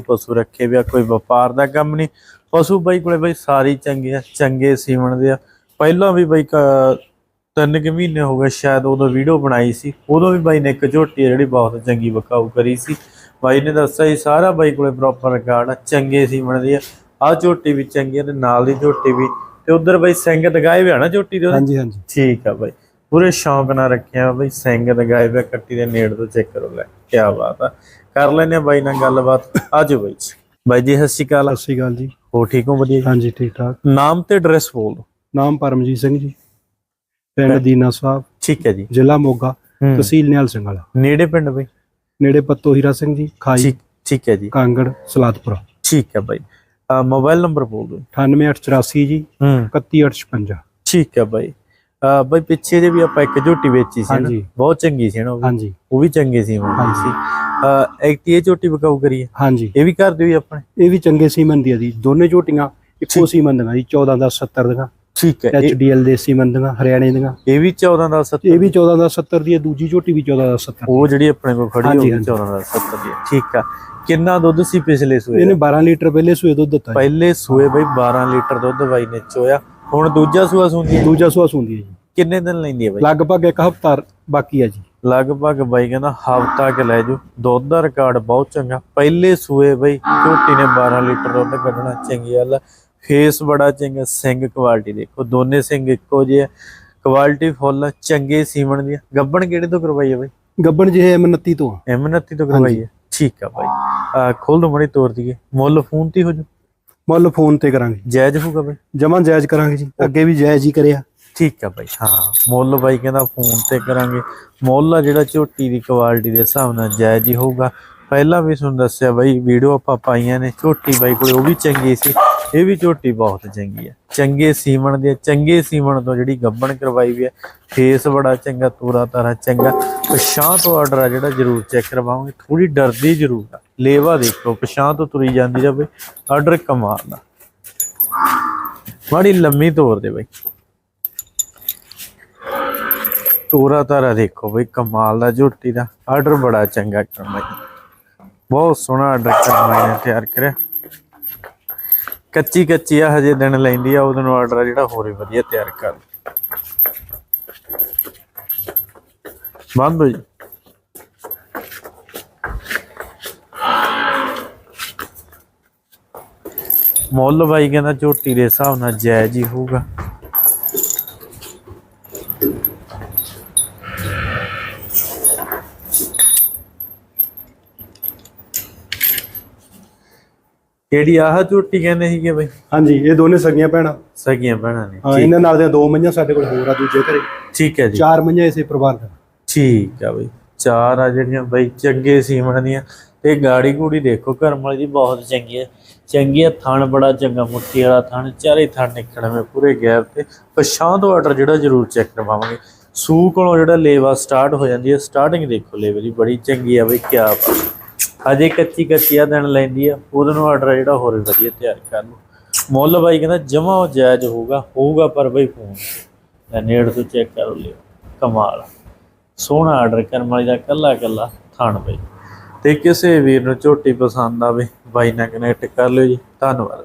ਪਸ਼ੂ ਰੱਖੇ ਵੀ ਆ ਕੋਈ ਵਪਾਰ ਦਾ ਕੰਮ ਨਹੀਂ। ਪਸ਼ੂ ਬਾਈ ਕੋਲੇ ਬਾਈ ਸਾਰੀ ਚੰਗੇ ਆ ਚੰਗੇ ਸੀਮਣ ਦੇ ਆ। ਪਹਿਲਾਂ ਵੀ ਬਾਈ ਤਿੰਨ ਕੁ ਮਹੀਨੇ ਹੋ ਗਏ ਸ਼ਾਇਦ ਉਦੋਂ ਵੀਡੀਓ ਬਣਾਈ ਸੀ। ਉਦੋਂ ਵੀ ਬਾਈ ਨੇ ਇੱਕ ਝੋਟੀ ਜਿਹੜੀ ਬਹੁਤ ਚੰਗੀ ਬਕਾਊ ਕਰੀ ਸੀ। ਬਾਈ ਨੇ ਦੱਸਿਆ ਸੀ ਸਾਰਾ ਬਾਈ ਕੋਲੇ ਪ੍ਰੋਪਰ ਰਿਕਾਰਡ ਆ ਚੰਗੇ ਸੀਮਣ ਦੇ ਆ। ਆ ਝੋਟੀ ਵੀ ਚੰਗੀ ਆ ਤੇ ਨਾਲ ਦੀ ਝੋਟੀ ਵੀ। ਤੇ ਉਧਰ ਬਾਈ ਸਿੰਘ ਦਗਾਏ ਵੀ ਆ ਨਾ ਝੋਟੀ ਦੇ? ਹਾਂਜੀ ਹਾਂਜੀ। ਠੀਕ ਆ ਬਾਈ। ਪੂਰੇ ਸ਼ੌਂਕ ਨਾਲ ਰੱਖਿਆ ਬਾਈ। ਸਿੰਘ ਦਗਾਏ ਵੇ ਕੱਟੀ ਦੇ ਨੇੜ ਤੋਂ ਚੈੱਕ ਕਰੋ ਲੈ ਕੀ ਬਾਤ ਆ। ਕਰ ਲੈਨੇ ਬਾਈ ਨਾਲ ਗੱਲਬਾਤ। ਆਜੋ ਬਾਈ ਜੀ। ਬਾਈ ਜੀ ਸਤਿ ਸ਼੍ਰੀ ਅਕਾਲ। ਸਤਿ ਸ਼੍ਰੀ ਅਕਾਲ ਜੀ। ਹੋ ਠੀਕ ਹੋ ਵਧੀਆ ਜੀ? ਹਾਂਜੀ ਠੀਕ ਠਾਕ। ਨਾਮ ਤੇ ਐਡਰੈਸ ਬੋਲ ਦਿਓ। ਨਾਮ ਪਰਮਜੀਤ ਸਿੰਘ ਜੀ। ਪਿੰਡ ਦੀਨਾ ਸਾਹਿਬ। ਠੀਕ ਹੈ ਜੀ। ਜ਼ਿਲ੍ਹਾ ਮੋਗਾ। ਤਹਿਸੀਲ ਨਿਹਾਲ ਸਿੰਘ ਵਾਲਾ। ਨੇੜੇ ਪਿੰਡ ਬਾਈ? ਨੇੜੇ ਪੱਤੋ ਹੀਰਾ ਸਿੰਘ ਜੀ ਖਾਈ। ਠੀਕ ਹੈ ਜੀ। ਕਾਂਗੜ ਸਲਾਦਪੁਰਾ। ਠੀਕ ਹੈ ਬਾਈ। ਮੋਬਾਈਲ ਨੰਬਰ ਬੋਲ ਦਿਓ। 98884 ਜੀ ਹੂੰ। 31856 ਠੀਕ ਹੈ ਬਾਈ। ਬਾਈ ਪਿੱਛੇ ਜੇ ਵੀ ਆਪਾਂ ਇੱਕ ਝੋਟੀ ਵੇਚੀ ਸੀ ਨਾ ਹਾਂਜੀ। ਬਹੁਤ ਚੰਗੀ ਸੀ ਨਾ ਉਹ ਵੀ। ਹਾਂਜੀ। ਉਹ ਵੀ ਚੰਗੀ ਸੀ ਮੰਗੀ ਸੀ ਐਕਟੀ ਇਹ ਝੋਟੀ ਬਕਾਊ ਕਰੀਏ ਹਾਂਜੀ। ਇਹ ਵੀ ਕਰ ਦਿਓ ਜੀ ਆਪਣੇ? ਇਹ ਵੀ ਚੰਗੇ ਸੀਮਨ ਦੀ ਆ ਜੀ। ਦੋਨੇ ਝੋਟੀਆਂ ਇੱਕੋ ਸੀਮਨ ਦੀਆਂ ਜੀ 14 ਦਾ 70 ਦੀਆਂ। ਠੀਕ ਹੈ। ਐਚਡੀਐਲ ਦੇ ਸੀਮਨ ਦੀਆਂ ਹਰਿਆਣੇ ਦੀਆਂ। ਇਹ ਵੀ 14 ਦਾ 70 ਇਹ ਵੀ 14 ਦਾ 70 ਦੀ ਹੈ। ਦੂਜੀ ਝੋਟੀ ਵੀ 14 ਦਾ। 70 ਉਹ ਜਿਹੜੀ ਆਪਣੇ ਕੋਲ ਖੜੀ ਹੋਈ ਹਾਂਜੀ। 14 ਦਾ 70 ਦੀ। ਠੀਕ ਆ। ਕਿੰਨਾ ਦੁੱਧ ਸੀ ਪਿਛਲੇ ਸੂਏ ਇਹਨੇ ਦਾ? 12 ਲੀਟਰ ਪਹਿਲੇ ਸੂਏ ਦੁੱਧ ਦਿੱਤਾ। ਪਹਿਲੇ ਸੂਏ ਬਈ 12 ਲੀਟਰ ਦੁੱਧ ਬਾਈ ਨੇ ਚੋਇਆ। ਹੁਣ ਦੂਜਾ ਸੂਆ ਸੁੰਦੀ ਹੈ ਦੂਜਾ ਸੂਆ ਸੁੰਦੀ ਹੈ ਜੀ। ਕਿੰਨੇ ਦਿਨ ਲੈਂਦੀ ਹੈ ਬਾਈ? ਲਗਭਗ ਇੱਕ ਹਫ਼ਤਾ ਬਾਕੀ ਹੈ ਜੀ। ਲਗਭਗ ਬਾਈ ਕਹਿੰਦਾ ਹਫਤਾ ਕੇ ਲੈ ਜਾਓ ਦੁੱਧ ਦਾ ਰਿਕਾਰਡ ਬਹੁਤ ਚੰਗਾ। ਪਹਿਲੇ ਸੂਏ ਬਈ ਝੋਟੀ ਨੇ 12 ਲੀਟਰ ਦੁੱਧ ਕੱਢਣਾ ਚੰਗੀ ਗੱਲ ਫੇਸ ਬੜਾ ਚੰਗਾ ਸਿੰਘ ਕੁਆਲਿਟੀ ਦੇਖੋ। ਦੋਨੇ ਸਿੰਘ ਇੱਕੋ ਜਿਹੇ ਆ। ਕੁਆਲਿਟੀ ਫੁੱਲ ਚੰਗੇ ਸੀਮਣ ਦੀ। ਗੱਬਣ ਕਿਹੜੇ ਤੋਂ ਕਰਵਾਈ ਹੈ ਬਾਈ? ਗੱਬਣ ਜਿਹੇ M29 ਤੋਂ ਆ। M29 ਤੋਂ ਕਰਵਾਈ ਹੈ ਠੀਕ ਆ ਬਾਈ। ਖੋਲ ਦੋ ਮੜੀ ਤੋੜ ਦਈਏ। ਮੁੱਲ ਫੋਨ ਤੇ ਹੋ ਜੂ? ਮੁੱਲ ਫੋਨ ਤੇ ਕਰਾਂਗੇ। ਜਾਇਜ਼ ਹੋਊਗਾ ਬਾਈ? ਜਮਾਂ ਜਾਇਜ਼ ਕਰਾਂਗੇ ਜੀ। ਅੱਗੇ ਵੀ ਜਾਇਜ਼ ਹੀ ਕਰਿਆ। ਠੀਕ ਆ ਬਾਈ, ਹਾਂ। ਮੁੱਲ ਬਾਈ ਕਹਿੰਦਾ ਫੋਨ ਤੇ ਕਰਾਂਗੇ। ਮੁੱਲ ਆ ਜਿਹੜਾ ਝੋਟੀ ਦੀ ਕੁਆਲਿਟੀ ਦੇ ਹਿਸਾਬ ਨਾਲ ਜਾਇਜ਼ ਹੀ ਹੋਊਗਾ। ਪਹਿਲਾਂ ਵੀ ਤੁਹਾਨੂੰ ਦੱਸਿਆ ਬਾਈ, ਵੀਡੀਓ ਆਪਾਂ ਪਾਈਆਂ ਨੇ। ਝੋਟੀ ਬਾਈ ਕੋਲੇ ਉਹ ਵੀ ਚੰਗੀ ਸੀ, ਇਹ ਵੀ ਝੋਟੀ ਬਹੁਤ ਚੰਗੀ ਆ। ਚੰਗੇ ਸੀਮਣ ਦੇ, ਚੰਗੇ ਸੀਮਣ ਤੋਂ ਜਿਹੜੀ ਗੱਬਣ ਕਰਵਾਈ ਵੀ ਆ। ਫੇਸ ਬੜਾ ਚੰਗਾ, ਤੂਰਾ ਤਾਰਾ ਚੰਗਾ। ਪਛਾਂ ਤੋਂ ਆਰਡਰ ਆ ਜਿਹੜਾ ਜ਼ਰੂਰ ਚੈੱਕ ਕਰਵਾਉਂਗੇ ਥੋੜੀ ਡਰਦੀ ਜ਼ਰੂਰ ਆ। ਲੇਵਾ ਦੇਖੋ ਪਛਾਂ ਤੋਂ ਤੁਰੀ ਜਾਂਦੀ ਜਾਵੇ ਆਰਡਰ ਕਮਾਲ ਦਾ। ਬੜੀ ਲੰਮੀ ਤੋਰ ਦੇ ਬਾਈ। ਤੋਰਾ ਤਾਰਾ ਦੇਖੋ ਬਈ, ਕਮਾਲ ਦਾ, ਝੋਟੀ ਦਾ। ਆਰਡਰ ਬੜਾ ਚੰਗਾ ਕਰਨਾ ਜੀ ਬਹੁਤ ਸੋਹਣਾ ਆਰਡਰ ਕਰਨਾ ਨੇ, ਤਿਆਰ ਕਰਿਆ। ਕੱਚੀ ਕੱਚੀ ਆ, ਹਜੇ ਦਿਨ ਲੈਂਦੀ ਆ, ਉਹਦੇ ਆਰਡਰ ਜਿਹੜਾ ਹੋਰ ਵੀ ਵਧੀਆ ਤਿਆਰ ਕਰ। ਬੰਦ ਹੋ ਜੀ ਮੁੱਲ ਬਾਈ ਕਹਿੰਦਾ ਝੋਟੀ ਦੇ ਹਿਸਾਬ ਨਾਲ ਜਾਇਜ਼ ਹੀ ਹੋਊਗਾ। ਕਿਹੜੀ ਆਹ ਝੋਟੀ ਕਹਿੰਦੇ ਸੀਗੇ ਬਈ। ਹਾਂਜੀ ਇਹ ਦੋਨੇ ਸਗੀਆਂ ਭੈਣਾਂ। ਸਗੀਆਂ ਭੈਣਾਂ ਨੇ। ਹਾਂ ਇਹਨਾਂ ਨਾਲ ਦੀਆਂ ਦੋ ਮਈਆਂ ਸਾਡੇ ਕੋਲ ਹੋਰ ਆ ਦੂਜੇ ਘਰੇ। ਠੀਕ ਹੈ ਜੀ। ਚਾਰ ਮਈਆਂ ਇਸੇ ਪਰਿਵਾਰ ਦਾ ਠੀਕ ਆ ਬਈ। ਚਾਰ ਆ ਜਿਹੜੀਆਂ ਬਈ ਚੰਗੇ ਸੀਮਣ ਦੀਆਂ। ਤੇ ਗਾੜੀ ਗੂੜੀ ਦੇਖੋ ਕਰਮ ਵਾਲੀ ਦੀ ਬਹੁਤ ਚੰਗੀ ਹੈ। ਚੰਗੀ ਹੈ ਥਣ ਬੜਾ ਚੰਗਾ ਮੁੱਠੀ ਵਾਲਾ ਥਣ। ਚਾਰੇ ਥਣ ਨਿਕਲਵੇਂ ਪੂਰੇ ਗੈਪ ਤੇ। ਪਛਾਂ ਤੋਂ ਆਰਡਰ ਜਿਹੜਾ ਜ਼ਰੂਰ ਚੈੱਕ ਕਰਵਾਵਾਂਗੇ। ਸੂ ਕੋਲੋਂ ਜਿਹੜਾ ਲੇਵਾ ਸਟਾਰਟ ਹੋ ਜਾਂਦੀ ਹੈ ਸਟਾਰਟਿੰਗ ਦੇਖੋ ਲੇਵੇ ਦੀ ਬੜੀ ਚੰਗੀ ਆ ਬਈ ਕਿਆ ਬਾਤ। ਹਜੇ ਕੱਚੀ ਕੱਚੀ ਆ ਦਿਨ ਲੈਂਦੀ ਆ, ਉਹਦੇ ਨੂੰ ਆਰਡਰ ਜਿਹੜਾ ਹੋਰ ਵੀ ਵਧੀਆ ਤਿਆਰ ਕਰ ਲਓ ਮੁੱਲ ਬਾਈ ਕਹਿੰਦਾ ਜਮਾ ਜਾਇਜ਼ ਹੋਊਗਾ ਹੋਊਗਾ ਪਰ ਬਈ ਫੋਨ ਤੇ। ਨੇੜ ਤੋਂ ਚੈੱਕ ਕਰ ਲਿਓ, ਕਮਾਲ। ਸੋਹਣਾ ਆਰਡਰ ਕਰਨ ਵਾਲੀ ਦਾ ਕੱਲਾ ਕੱਲਾ ਥਾਣ ਬਈ। ਤੇ ਕਿਸੇ ਵੀਰ ਨੂੰ ਝੋਟੀ ਪਸੰਦ ਆਵੇ, ਬਾਈ ਨਾਲ ਕਨੈਕਟ ਕਰ ਲਿਓ ਜੀ। ਧੰਨਵਾਦ।